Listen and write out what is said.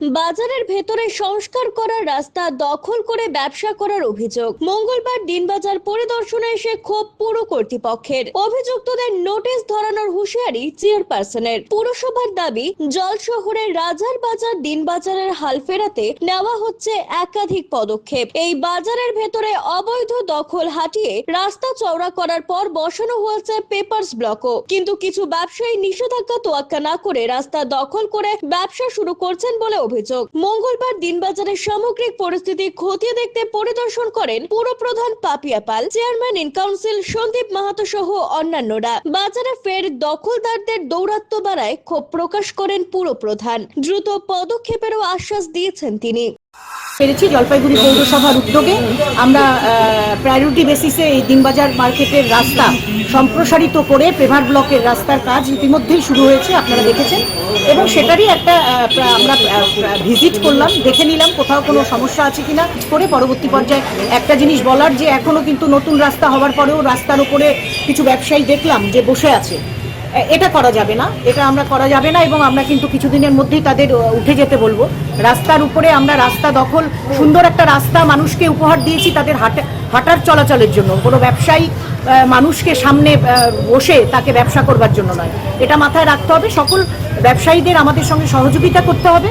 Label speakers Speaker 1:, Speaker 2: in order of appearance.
Speaker 1: বাজারের ভেতরে সংস্কার করা রাস্তা দখল করে ব্যবসা করার অভিযোগ। মঙ্গলবার দিনবাজার পরিদর্শনে এসে ক্ষোভ পুর কর্তৃপক্ষের। অভিযুক্তদের নোটিশ ধরানোর হুঁশিয়ারি চেয়ারপারসনের। পুরসভার দাবি, জল শহরের রাজার বাজার দিনবাজারের হাল ফেরাতে নেওয়া হচ্ছে একাধিক পদক্ষেপ। এই বাজারের ভেতরে অবৈধ দখল হাটিয়ে রাস্তা চওড়া করার পর বসানো হয়েছে পেপারস ব্লকও। কিন্তু কিছু ব্যবসায়ী নিষেধাজ্ঞা তোয়াক্কা না করে রাস্তা দখল করে ব্যবসা শুরু করছেন বলে অভিযোগ। মঙ্গলবার দিনবাজারের সামগ্রিক পরিস্থিতি খতিয়ে দেখতে পরিদর্শন করেন পুরপ্রধান Papiya Pal, chairman in council Sandip Mahato সহ অন্যান্যরা। বাজারে ফের দখলদারদের দৌরাত্ম্য বাড়ায় ক্ষোভ প্রকাশ করেন পুরপ্রধান দ্রুত পদক্ষেপেরও আশ্বাস দিয়েছেন তিনি।
Speaker 2: পেরেছি জলপাইগুড়ি পৌরসভার উদ্যোগে। আমরা প্রায়োরিটি বেসিসে এই দিনবাজার মার্কেটের রাস্তা সম্প্রসারিত করে প্রেভার ব্লকের রাস্তার কাজ ইতিমধ্যেই শুরু হয়েছে, আপনারা দেখেছেন। এবং সেটারই একটা আমরা ভিজিট করলাম, দেখে নিলাম কোথাও কোনো সমস্যা আছে কিনা, করে পরবর্তী পর্যায়ে একটা জিনিস বলার যে এখনও কিন্তু নতুন রাস্তা হওয়ার পরেও রাস্তার উপরে কিছু ব্যবসায়ী দেখলাম যে বসে আছে। এটা করা যাবে না, এটা আমরা করা যাবে না এবং আমরা কিন্তু কিছুদিনের মধ্যেই তাদের উঠে যেতে বলব। রাস্তার উপরে আমরা রাস্তা দখল, সুন্দর একটা রাস্তা মানুষকে উপহার দিয়েছি তাদের হাঁটা, হাঁটার চলাচলের জন্য। কোনো ব্যবসায়ী মানুষকে সামনে বসে তাকে ব্যবসা করবার জন্য নয়। এটা মাথায় রাখতে হবে। সকল ব্যবসায়ীদের আমাদের সঙ্গে সহযোগিতা করতে হবে।